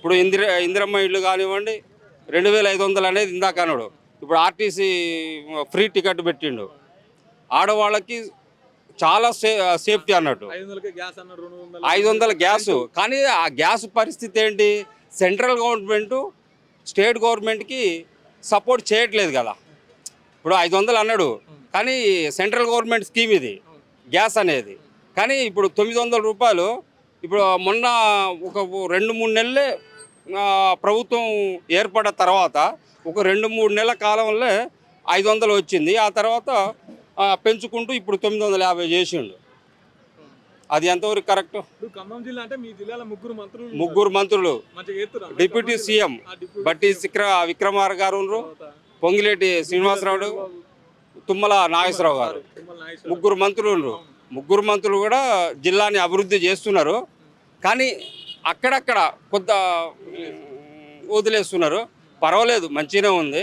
ఇప్పుడు ఇందిర ఇందిరమ్మ ఇల్లు కానివ్వండి రెండు వేల ఐదు వందలు అనేది ఇందాక అన్నాడు. ఇప్పుడు ఆర్టీసీ ఫ్రీ టికెట్ పెట్టిండు. ఆడవాళ్ళకి చాలా సే సేఫ్టీ అన్నట్టు. ఐదు వందలు. గ్యాస్. కానీ ఆ గ్యాస్ పరిస్థితి ఏంటి? సెంట్రల్ గవర్నమెంట్ స్టేట్ గవర్నమెంట్కి సపోర్ట్ చేయట్లేదు కదా. ఇప్పుడు ఐదు వందలు అన్నాడు. కానీ సెంట్రల్ గవర్నమెంట్ స్కీమ్ ఇది గ్యాస్ అనేది. కానీ ఇప్పుడు తొమ్మిది వందల రూపాయలు ఇప్పుడు మొన్న ఒక రెండు మూడు నెలలే ప్రభుత్వం ఏర్పడిన తర్వాత ఒక రెండు మూడు నెలల కాలంలో ఐదు వందలు వచ్చింది. ఆ తర్వాత పెంచుకుంటూ ఇప్పుడు తొమ్మిది వందల యాభై చేసిండు. అది ఎంతవరకు కరెక్ట్? ఇప్పుడు ఖమ్మం జిల్లా అంటే మీ జిల్లాలో ముగ్గురు మంత్రులు. ముగ్గురు మంత్రులు. డిప్యూటీ సీఎం బట్టి విక్ర విక్రమార్ గారు. పొంగిలేటి శ్రీనివాసరావు తుమ్మల నాగేశ్వరరావు గారు. ముగ్గురు మంత్రులు. ముగ్గురు మంత్రులు కూడా జిల్లాని అభివృద్ధి చేస్తున్నారు. కానీ అక్కడక్కడ కొంత వదిలేస్తున్నారు. పర్వాలేదు మంచిగానే ఉంది.